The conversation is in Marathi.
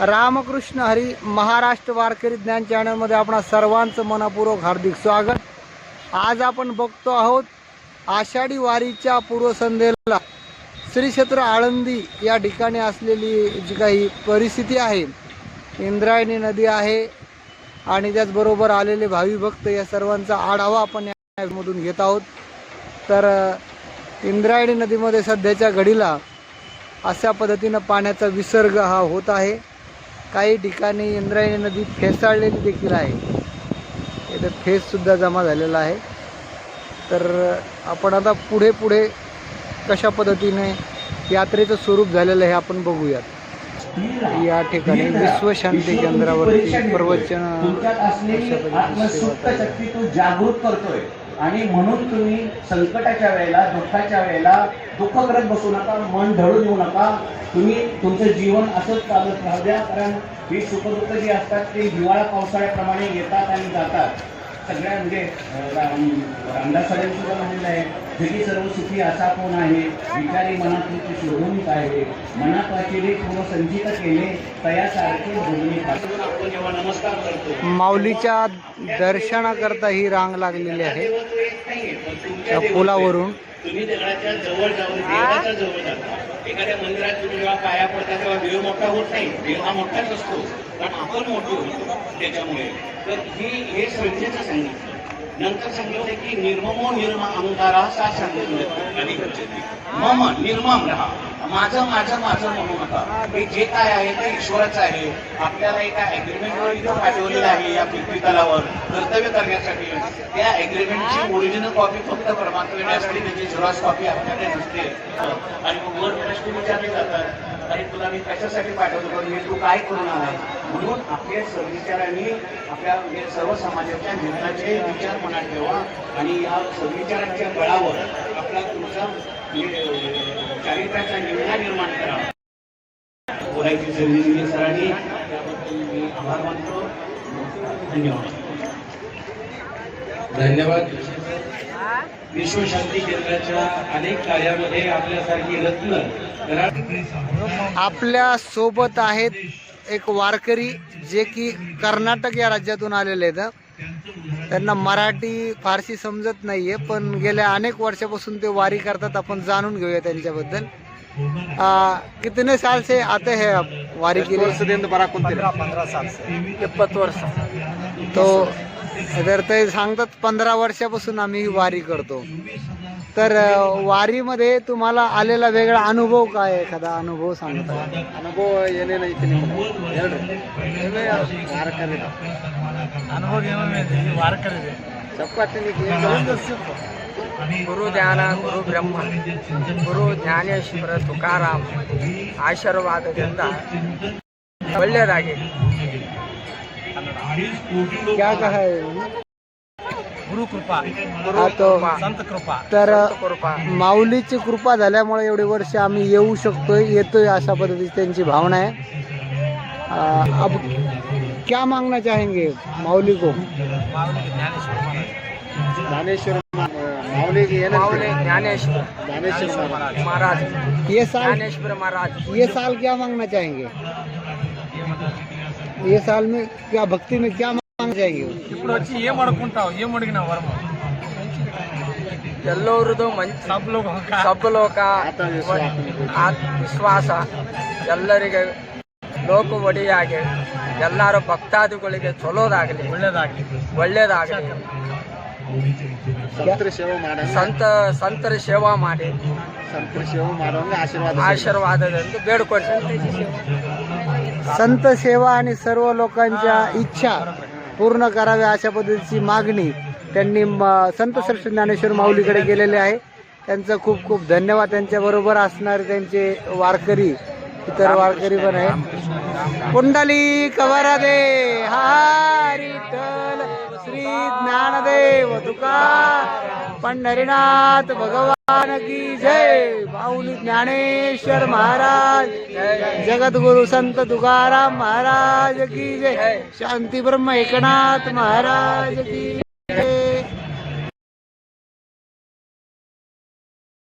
रामकृष्ण हरी महाराष्ट्र वारकरी ज्ञान चॅनलमध्ये आपणा सर्वांचं मनपूर्वक हार्दिक स्वागत. आज आपण बघतो आहोत आषाढी वारीच्या पूर्वसंध्येला श्री क्षेत्र आळंदी या ठिकाणी असलेली जी काही परिस्थिती आहे इंद्रायणी नदी आहे आणि त्याचबरोबर आलेले भावी भक्त या सर्वांचा आढावा आपण यामधून घेत आहोत. तर इंद्रायणी नदीमध्ये सध्याच्या घडीला अशा पद्धतीनं पाण्याचा विसर्ग हा होत आहे. काही ठिकाणी इंद्रायणी नदी फेसाळलेली देखील आहे. इथे फेससुद्धा जमा झालेला आहे. तर आपण आता पुढे पुढे कशा पद्धतीने यात्रेचं स्वरूप झालेलं आहे आपण बघूयात. या ठिकाणी विश्वशांती केंद्रावरती प्रवचन जागृत करतोय. आणि म्हणून तुम्ही संकटाच्या वेळेला दुःखाच्या वेळेला दुःख करत बसू नका मन ढळू देऊ नका. तुम्ही तुमचं जीवन असंच चालत राहू द्या कारण ही सुखदुःख जी असतात ते हिवाळा पावसाळ्याप्रमाणे येतात आणि जातात. सगळ्या म्हणजे रामदास साहेब सुद्धा म्हणलेलं आहे जगी सर्व सुखी असा कोण आहे? विचारी मनातली ती शोधून आहे? मनात वाचिले पूर्ण संचित केले तयासारखे बोलणे पासून आपण जेव्हा नमस्कार करतो माऊलीच्या दर्शनाकरता ही रांग लागलेली आहे. त्या पुलावरून. तुम्ही दगडाच्या जवळ जाऊन देवाच्या जवळ जाता. एखाद्या मंदिरात तुम्ही जेव्हा पाया पडता तेव्हा देव मोठा होत नाही. देव हा मोठाच असतो. कारण आपण मोठे होतो त्याच्यामुळे. तर ही हे संस्थेचं सांगितलं नंतर सांगितलं की निर्ममो निर्म अहंकारा सा सांगितलं मम निर्मम राहा. माझं माझं माझं म्हणू नका मी जे काय आहे ते ईश्वराचं आहे. आपल्याला एका अग्रीमेंटवर इथं पाठवलेलं आहे या पृथ्वी तलावर कर्तव्य करण्यासाठी. त्या अग्रीमेंटची ओरिजिनल कॉपी फक्त परमात्मेने असते त्याची झुरास कॉपी आपल्याकडे नसते. आणि मग वर प्रश्न विचारले जातात अरे तुला मी कशासाठी पाठवतो? पण मी तू काय करणार आहे? म्हणून आपल्या सद्विचारांनी आपल्या म्हणजे सर्व समाजाच्या जीवनाचे विचार मनात ठेवा. आणि या सविचारांच्या बळावर आपला तुमचा म्हणजे, चारित्र्याचा निर्णय निर्माण करा. बोलायची संधी दिली सरांनी. त्याबद्दल मी आभार मानतो. धन्यवाद. धन्यवाद. विश्वशांती केंद्राच्या अनेक कार्यामध्ये आपल्यासारखी रत्न आपल्यासोबत आहेत एक वारकरी जे की कर्नाटक या राज्यातून आलेले आहेत. त्यांना मराठी फारशी समजत नाहीये पण गेल्या अनेक वर्षापासून ते वारी करतात. आपण जाणून घेऊया त्यांच्याबद्दल. कितने साल से आते है आप वारी के लिए? पंद्रह साल से। इकपत वर्ष। तो तर ते सांगतात पंधरा वर्षापासून आम्ही ही वारी करतो तर अ, वारीमध्ये तुम्हाला आलेला वेगळा अनुभव काय आहे? एखादा अनुभव सांगता ಅನುಭವ ಏನೇನೈತಿ ನಿಮ್ಗೆ ಹೇಳ್ರಿ ನೀವೇ ವಾರಕರಿ ಅನುಭವ ಏನಿದೆ ವಾರಕರಿದೆ ಚಪಾತಿ ಗುರು ಧ್ಯಾನ ಗುರು ಬ್ರಹ್ಮ ಗುರು ಜ್ಞಾನೇಶ್ವರ ತುಕಾರಾಮ್ ಆಶೀರ್ವಾದದಿಂದ ಒಳ್ಳೆಯದಾಗಿ क्या कहा है? गुरु कृपा तो संत कृपा तर माऊलीची कृपा झाल्यामुळे वर्ष आम शको ये अशा पद्धति भावना है आ, अब क्या मांगना चाहेंगे माउली को ज्ञानेश्वर माऊली ज्ञानेश्वर. महाराज. ये साल ज्ञानेश्वर महाराज. ये साल क्या मांगना चाहेंगे? मतलब ಈ साल ಭಕ್ತಿ क्या भक्ति में क्या मांग जाएगी ಎಲ್ಲರದು ಆತ್ಮವಿಶ್ವಾಸ. ಎಲ್ಲರಿಗೆ ಲೋಕ ಒಡಿಯಾಗಿ ಎಲ್ಲರ ಭಕ್ತಾದಿಗಳಿಗೆ ಚಲೋದಾಗಲಿ. ಒಳ್ಳೇದಾಗಲಿ. ಒಳ್ಳೇದಾಗಲಿ. ಸಂತ ಸಂತರ ಸೇವಾ ಮಾಡಿ. ಸಂತರ ಸೇವೆ ಆಶೀರ್ವಾದ. ಆಶೀರ್ವಾದದಿಂದ ಬೇಡ್ಕೊಳ್ತೀನಿ संत सेवा आणि सर्व लोकांच्या इच्छा पूर्ण कराव्या अशा पद्धतीची मागणी त्यांनी संत श्रेष्ठ ज्ञानेश्वर माऊलीकडे केलेले आहे. त्यांचं खूप खूप धन्यवाद. त्यांच्याबरोबर असणारे त्यांचे वारकरी इतर वारकरी पण आहे कुंडली कवरा दे हारी श्री ज्ञानदेव तुका पंढरीनाथ भगवान की जय। माऊली ज्ञानेश्वर महाराज। जगद्गुरु संत तुकाराम महाराज की जय। शांती ब्रह्म एकनाथ महाराज की